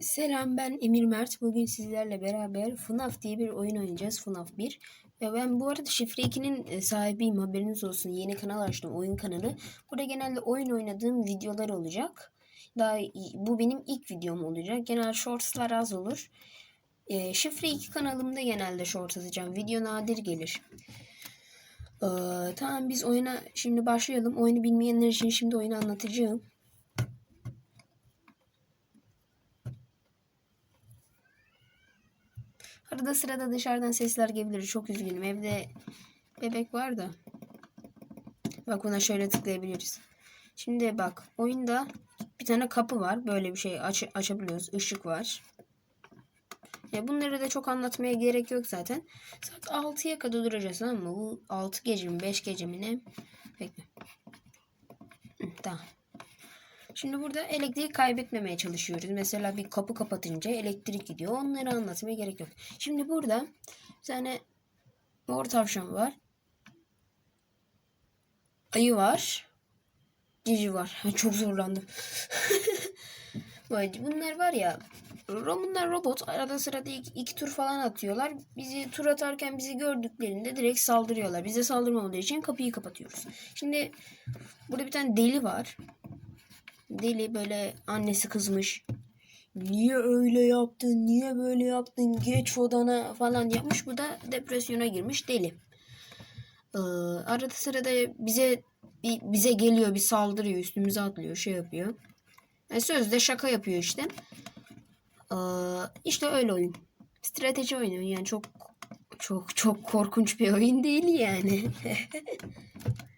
Selam ben Emir Mert. Bugün sizlerle beraber FNAF diye bir oyun oynayacağız. FNAF 1. Ve ben bu arada Şifre 2'nin e, sahibiyim. Haberiniz olsun. Yeni kanal açtım. Oyun kanalı. Burada genelde oyun oynadığım videolar olacak. Daha bu benim ilk videom olacak. Genel shortslar az olur. E, Şifre 2 kanalımda genelde short atacağım. Video nadir gelir. Ee, tamam biz oyuna şimdi başlayalım. Oyunu bilmeyenler için şimdi oyunu anlatacağım. Arada sırada dışarıdan sesler gelebilir. Çok üzgünüm. Evde bebek var da. Bak buna şöyle tıklayabiliriz. Şimdi bak oyunda bir tane kapı var. Böyle bir şey aç açabiliyoruz. Işık var. Ya bunları da çok anlatmaya gerek yok zaten. Saat 6'ya kadar duracağız tamam mı? Bu 6 gece mi 5 gece mi ne? Bekle. Tamam. Şimdi burada elektriği kaybetmemeye çalışıyoruz. Mesela bir kapı kapatınca elektrik gidiyor. Onları anlatmaya gerek yok. Şimdi burada bir tane mor tavşan var. Ayı var. Cici var. Çok zorlandım. Bunlar var ya bunlar robot arada sırada iki, iki tur falan atıyorlar. Bizi tur atarken bizi gördüklerinde direkt saldırıyorlar. Bize saldırmamaları için kapıyı kapatıyoruz. Şimdi burada bir tane deli var. Deli böyle annesi kızmış. Niye öyle yaptın? Niye böyle yaptın? Geç odana falan yapmış. Bu da depresyona girmiş deli. Ee, arada sırada bize bize geliyor bir saldırıyor üstümüze atlıyor şey yapıyor. Yani sözde şaka yapıyor işte. Ee, işte öyle oyun. Strateji oyunu yani çok çok çok korkunç bir oyun değil yani.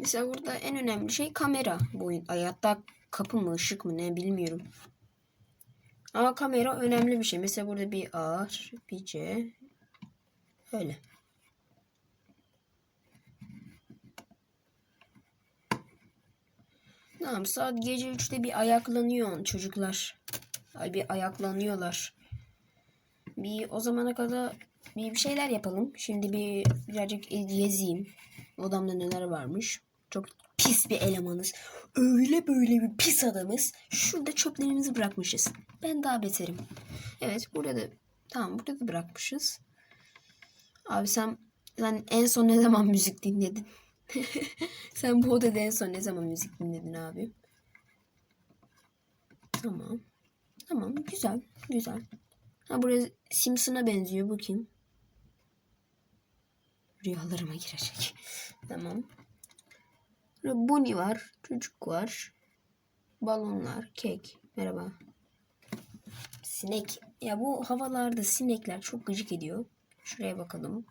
Mesela burada en önemli şey kamera bu oyun. Ay, hatta kapı mı ışık mı ne bilmiyorum. Ama kamera önemli bir şey. Mesela burada bir A, bir C. Öyle. Tamam saat gece 3'te bir ayaklanıyor çocuklar. Ay bir ayaklanıyorlar. Bir o zamana kadar bir, bir şeyler yapalım. Şimdi bir birazcık gezeyim. Odamda neler varmış. Çok pis bir elemanız. Öyle böyle bir pis adamız. Şurada çöplerimizi bırakmışız. Ben daha beterim. Evet burada da tamam burada da bırakmışız. Abi sen sen en son ne zaman müzik dinledin? Sen bu odada en son ne zaman müzik dinledin abi? Tamam. Tamam güzel güzel. Ha burası Simpson'a benziyor bu kim? Rüyalarıma girecek. tamam. Bunny var. Çocuk var. Balonlar. Kek. Merhaba. Sinek. Ya bu havalarda sinekler çok gıcık ediyor. Şuraya bakalım.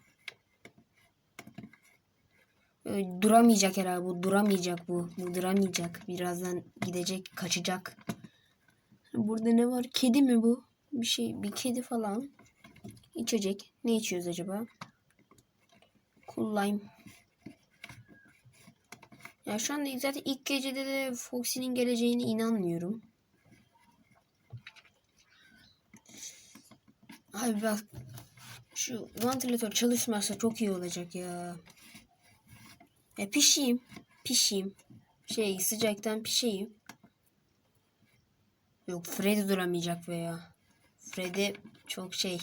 Ee, duramayacak herhalde bu. Duramayacak bu. Bu duramayacak. Birazdan gidecek, kaçacak. Burada ne var? Kedi mi bu? Bir şey, bir kedi falan. İçecek. Ne içiyoruz acaba? Cool lime. Ya şu anda zaten ilk gecede de Foxy'nin geleceğine inanmıyorum. Abi bak şu vantilatör çalışmazsa çok iyi olacak ya. E pişeyim. Pişeyim. Şey sıcaktan pişeyim. Yok Freddy duramayacak veya. Freddy çok şey.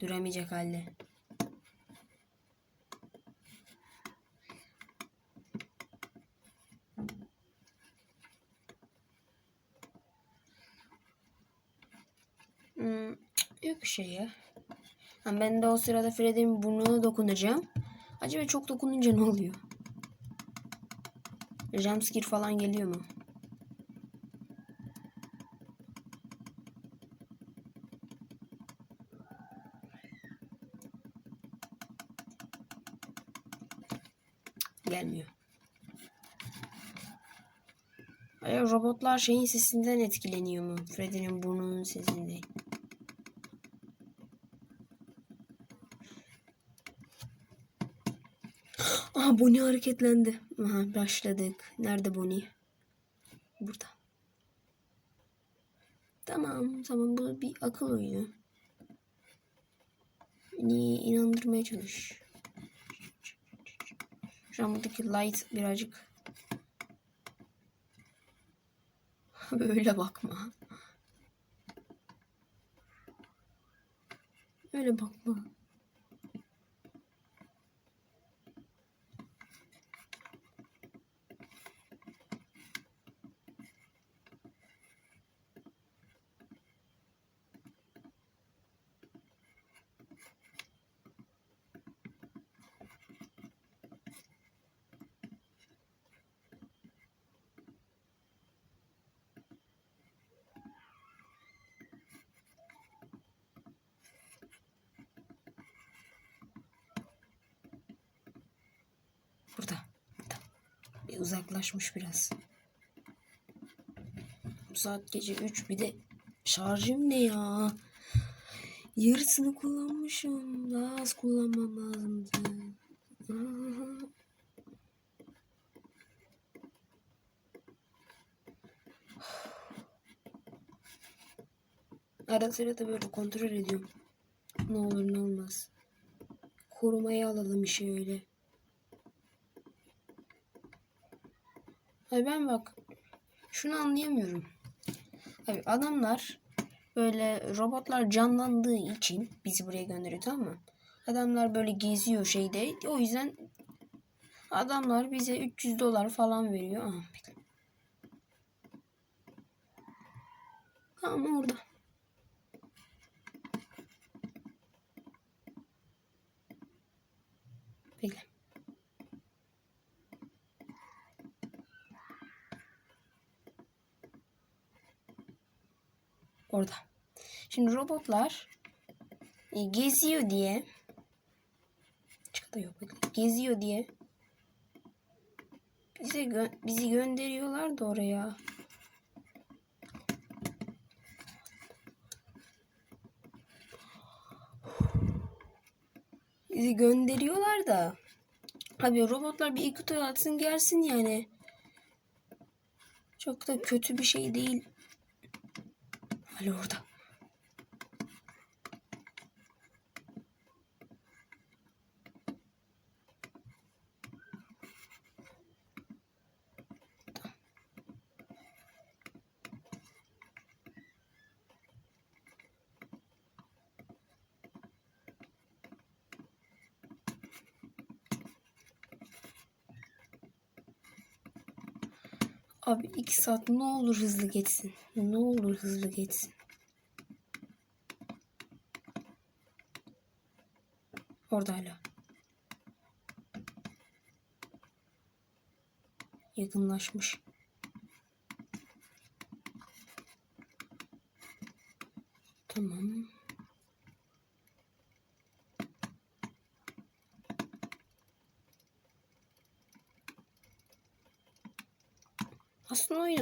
Duramayacak halde. Yok bir şey ya. Ha, ben de o sırada Freddy'nin burnuna dokunacağım. Acaba çok dokununca ne oluyor? Jumpscare falan geliyor mu? Gelmiyor. Acaba robotlar şeyin sesinden etkileniyor mu? Freddy'nin burnunun sesinden. Aha Bonnie hareketlendi. Aha başladık. Nerede Bonnie? Burada. Tamam tamam bu bir akıl oyunu. Beni inandırmaya çalış. Şu an buradaki light birazcık Öyle bakma. Öyle bakma. Burada. Burada. Bir uzaklaşmış biraz. Bu saat gece 3 bir de şarjım ne ya? Yarısını kullanmışım. Daha az kullanmam lazımdı. Aha. Ara sıra da böyle kontrol ediyorum. Ne olur ne olmaz. Korumaya alalım işi öyle. Ay ben bak şunu anlayamıyorum. Abi adamlar böyle robotlar canlandığı için bizi buraya gönderiyor tamam mı? Adamlar böyle geziyor şeyde. O yüzden adamlar bize 300 dolar falan veriyor. Bekle. Tamam orada. Bekle. Orada. Şimdi robotlar e, geziyor diye çıkı da yok. Geziyor diye bize gö- bizi gönderiyorlar da oraya. Bizi gönderiyorlar da. Abi robotlar bir iki tur atsın gelsin yani. Çok da kötü bir şey değil. Hala orada. Abi iki saat ne olur hızlı geçsin. Ne olur hızlı geçsin. Orada hala. Yakınlaşmış. Tamam.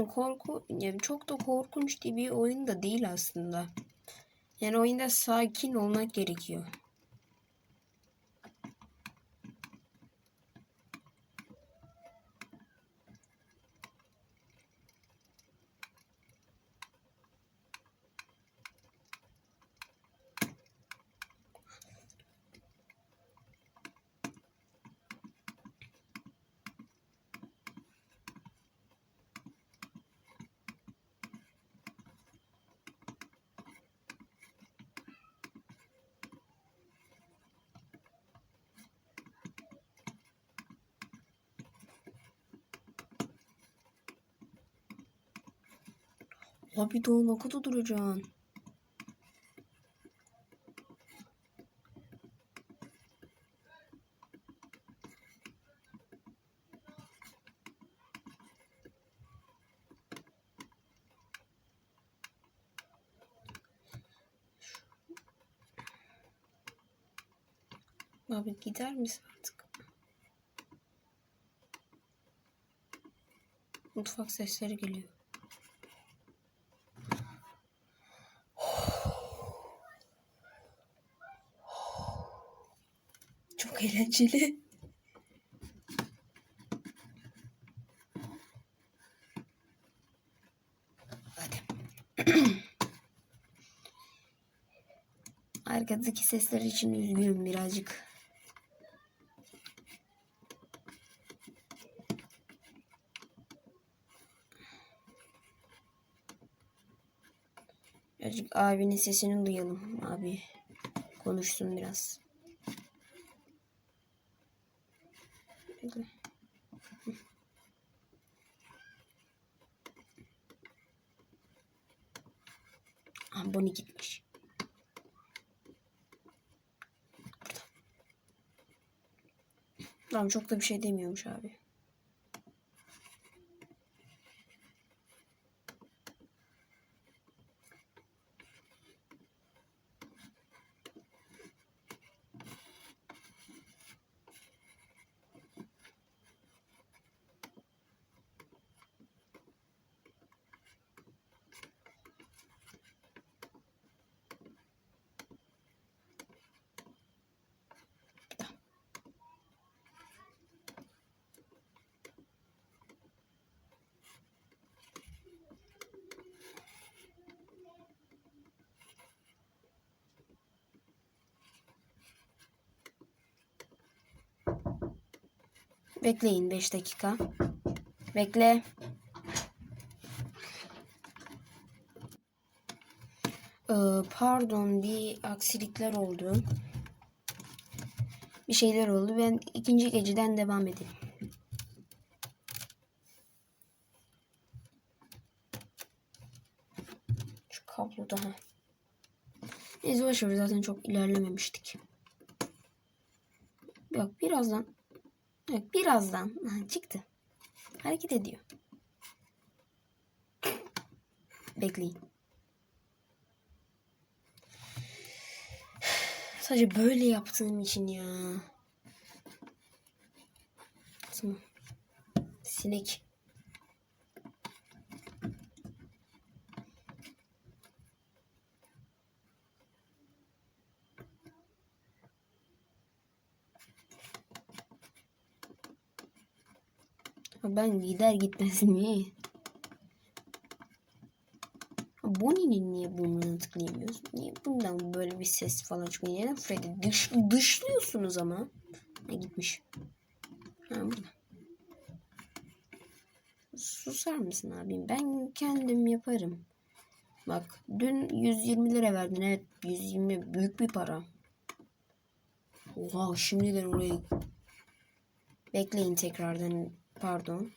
Oyunun korku yani çok da korkunç bir oyun da değil aslında. Yani oyunda sakin olmak gerekiyor. Abi daha ne kadar duracaksın? Abi gider misin artık? Mutfak sesleri geliyor. Çok eğlenceli. Hadi. Arkadaki sesler için üzgünüm birazcık. Birazcık abinin sesini duyalım. Abi konuşsun biraz. Bekle. Ah, Bonnie gitmiş. Tamam çok da bir şey demiyormuş abi. Bekleyin 5 dakika. Bekle. Ee, pardon bir aksilikler oldu. Bir şeyler oldu. Ben ikinci geceden devam edeyim. Şu kablo daha. Neyse ver, zaten çok ilerlememiştik. Yok birazdan Evet, birazdan çıktı. Hareket ediyor. Bekleyin. Sadece böyle yaptığım için ya. Sinek. Ben gider gitmez mi? Bonnie'nin niye burnunu tıklayamıyoruz? Niye bundan böyle bir ses falan çıkıyor? Neden Freddy dış, dışlıyorsunuz ama? Ha, gitmiş. Ha, burada. Susar mısın abim? Ben kendim yaparım. Bak dün 120 lira verdin. Evet 120 büyük bir para. Oha şimdiden oraya bekleyin tekrardan pardon.